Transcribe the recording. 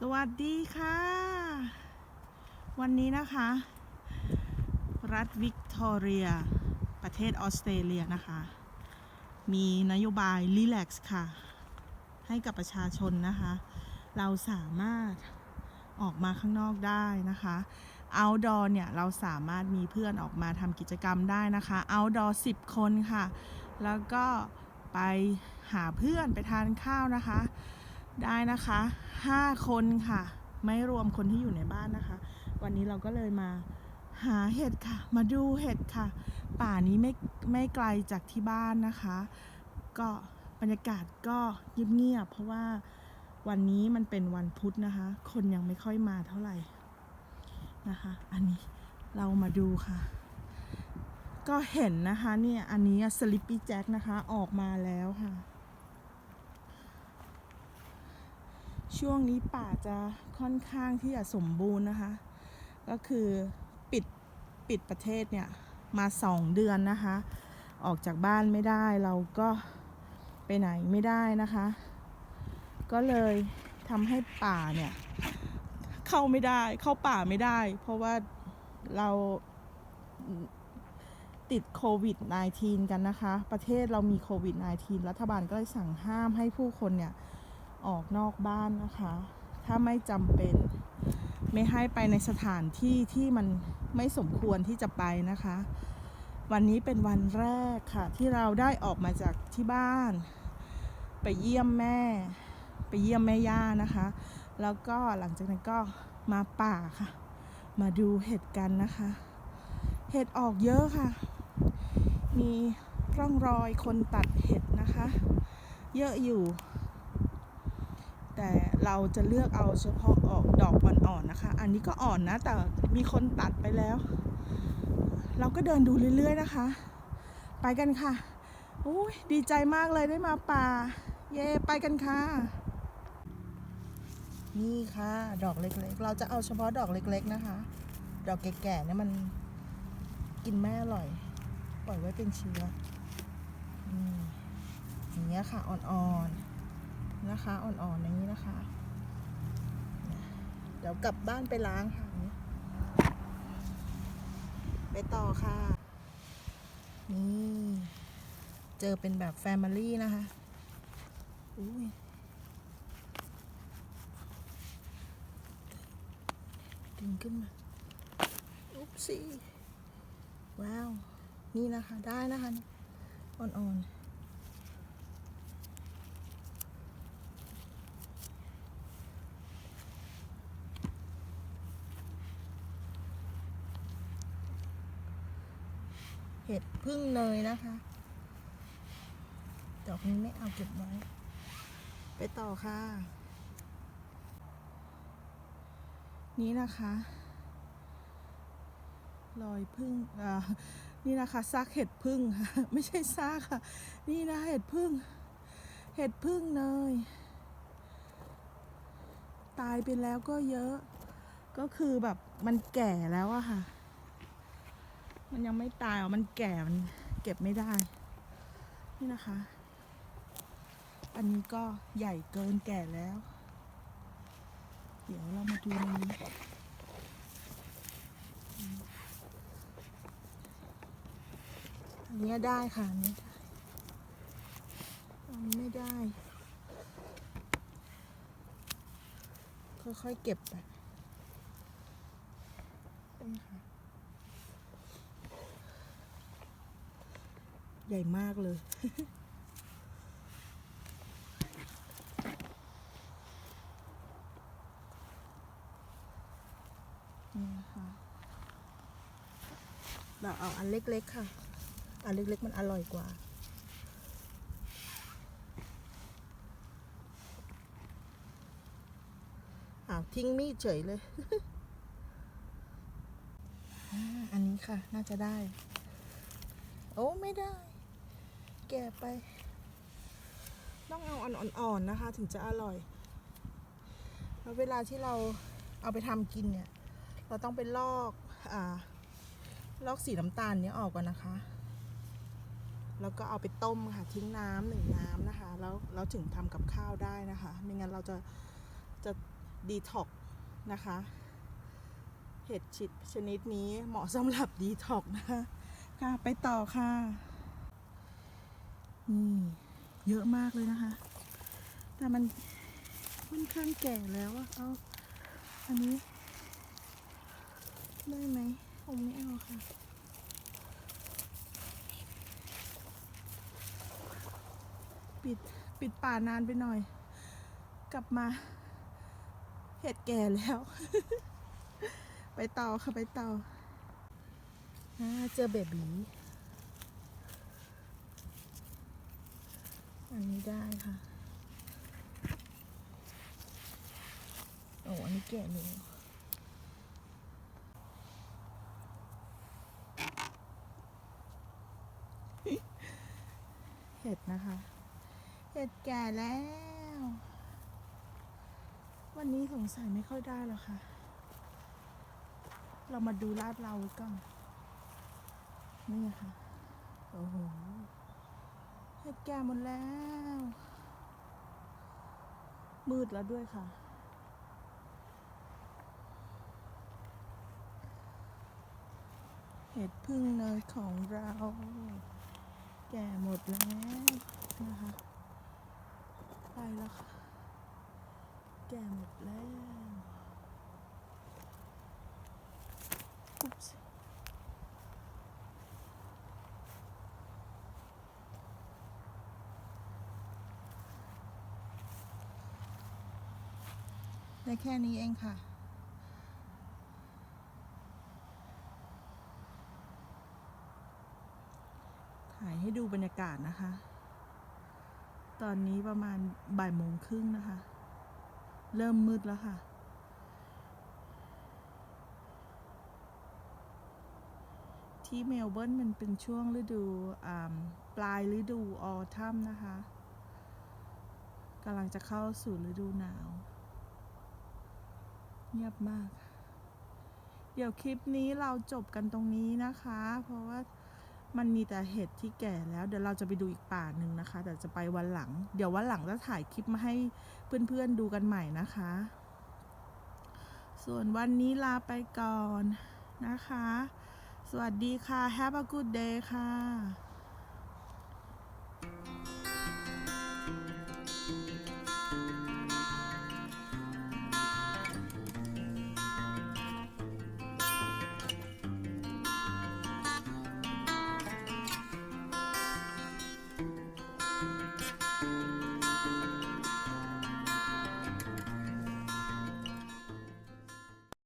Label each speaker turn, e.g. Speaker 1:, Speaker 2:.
Speaker 1: สวัสดีค่ะ วันนี้นะคะ รัฐวิกตอเรีย ประเทศออสเตรเลียนะคะ มีนโยบายรีแลกซ์ค่ะ ให้กับประชาชนนะคะ เราสามารถออกมาข้างนอกได้นะคะ outdoor เนี่ย เราสามารถมีเพื่อนออกมาทำกิจกรรมได้นะคะ outdoor 10 คนค่ะ แล้วก็ไปหาเพื่อนไปทานข้าวนะคะ ได้นะคะ 5 คนค่ะ ไม่รวมคนที่อยู่ในบ้านนะคะ วันนี้เราก็เลยมาหาเห็ดค่ะ มาดูเห็ดค่ะ ป่านี้ไม่ไม่ไกลจากที่บ้านนะคะ ก็บรรยากาศก็เงียบๆเพราะว่าวันนี้มันเป็นวันพุธนะคะ คนยังไม่ค่อยมาเท่าไหร่นะคะ อันนี้เรามาดูค่ะ ก็เห็นนะคะเนี่ยอันนี้สลิปปี้แจ็คนะคะออกมาแล้วค่ะ ช่วงนี้ป่าจะค่อนข้างที่จะสมบูรณ์นะคะ ก็คือปิดปิดประเทศเนี่ยมาสองเดือนนะคะ ออกจากบ้านไม่ได้เราก็ไปไหนไม่ได้นะคะ ก็เลยทำให้ป่าเนี่ยเข้าไม่ได้เข้าป่าไม่ได้ เพราะว่าเราติดโควิด -19 กันนะคะ ประเทศเรามีโควิด -19 รัฐบาลก็เลยสั่งห้ามให้ผู้คนเนี่ย ออกนอกบ้านนะคะ ถ้าไม่จำเป็น ไม่ให้ไปในสถานที่ที่มันไม่สมควรที่จะไปนะคะ วันนี้เป็นวันแรกค่ะ ที่เราได้ออกมาจากที่บ้าน ไปเยี่ยมแม่ ไปเยี่ยมแม่ย่านะคะ แล้วก็หลังจากนั้นก็มาป่าค่ะ มาดูเห็ดกันนะคะ เห็ดออกเยอะค่ะ มีร่องรอยคนตัดเห็ดนะคะ เยอะอยู่ แต่เราจะเลือกเอาเฉพาะออกดอกอ่อนๆนะคะ อันนี้ก็อ่อนนะ แต่มีคนตัดไปแล้ว เราก็เดินดูเรื่อยๆนะคะ ไปกันค่ะโอ้ยดีใจมากเลยได้มาป่า เย่ไปกันค่ะ นี่ค่ะ ดอกเล็กๆ เราจะเอาเฉพาะดอกเล็กๆนะคะ ดอกแก่ๆเนี่ยมันกินไม่อร่อย ปล่อยไว้เป็นเชื้ออย่างเงี้ยค่ะอ่อนๆ นะคะ อ่อนๆอย่างนี้นะคะ เดี๋ยวกลับบ้านไปล้างค่ะไปต่อค่ะ นี่เจอเป็นแบบแฟมิลี่นะคะ อุ้ยดึงขึ้นมา อุ๊บสิว้าว นี่นะคะ ได้นะคะ อ่อนๆ เห็ดพึ่งเนยนะคะ ดอกนี้ไม่เอาเก็บไว้ ไปต่อค่ะ นี่นะคะรอยพึ่งอ่านี่นะคะซากเห็ดพึ่งค่ะ ไม่ใช่ซากค่ะ นี่นะเห็ดพึ่ง เห็ดพึ่งเนย ตายไปแล้วก็เยอะ ก็คือแบบมันแก่แล้วอะค่ะ มันยังไม่ตายอะมันแก่มันเก็บไม่ได้ นี่นะคะ อันนี้ก็ใหญ่เกินแก่แล้ว เดี๋ยวเรามาดูในนี้อันนี้ได้ค่ะอันนี้ได้อันนี้ไม่ได้ ค่อยๆเก็บไปนี่ค่ะ ใหญ่มากเลย นี่นะคะเราเอาอันเล็กๆค่ะ อันเล็กๆ มันอร่อยกว่าอ้าวทิ้งมีดเฉยเลยอ่าอันนี้ค่ะ น่าจะได้ โอ้ ไม่ได้ แก่ไป ต้องเอาอ่อนๆนะคะ ถึงจะอร่อย แล้วเวลาที่เราเอาไปทำกินเนี่ย เราต้องไปลอกอ่าลอกสีน้ำตาลเนี้ยออกก่อนนะคะ แล้วก็เอาไปต้มค่ะทิ้งน้ำหนึ่งน้ำนะคะ แล้วเราถึงทำกับข้าวได้นะคะ ไม่งั้นเราจะจะดีท็อกนะคะ เห็ดชิดชนิดนี้เหมาะสำหรับดีท็อกนะคะ ค่ะไปต่อค่ะ นี่เยอะมากเลยนะคะ แต่มันค่อนข้างแก่แล้วอะเอาอันนี้ ได้ไหมคงไม่เอาค่ะ ปิดปิดป่านานไปหน่อย กลับมาเห็ดแก่แล้ว ไปต่อค่ะ ไปต่อเจอเบบี อันนี้ได้ค่ะโอ้อันนี้แก่เลยเห็ดนะคะ เห็ดแก่แล้ว วันนี้สงสัยไม่ค่อยได้แล้วค่ะ เรามาดูลาดเราก่อนนี่ค่ะ โอ้โห เห็ดแก่หมดแล้ว มืดแล้วด้วยค่ะเห็ดพึ่งเนยของเรา แก่หมดแล้วนะคะไปแล้วค่ะ แก่หมดแล้วอุ๊บส์ ได้แค่นี้เองค่ะ ถ่ายให้ดูบรรยากาศนะคะ ตอนนี้ประมาณบ่ายโมงครึ่งนะคะ เริ่มมืดแล้วค่ะที่เมลเบิร์นมันเป็นช่วงฤดูปลายฤดูออทัมนะคะกำลังจะเข้าสู่ฤดูหนาว เงียบมาก เดี๋ยวคลิปนี้เราจบกันตรงนี้นะคะ เพราะว่ามันมีแต่เห็ดที่แก่แล้ว เดี๋ยวเราจะไปดูอีกป่าหนึ่งนะคะ แต่จะไปวันหลัง เดี๋ยววันหลังจะถ่ายคลิปมาให้เพื่อนๆดูกันใหม่นะคะ ส่วนวันนี้ลาไปก่อนนะคะ สวัสดีค่ะ Have a good day ค่ะ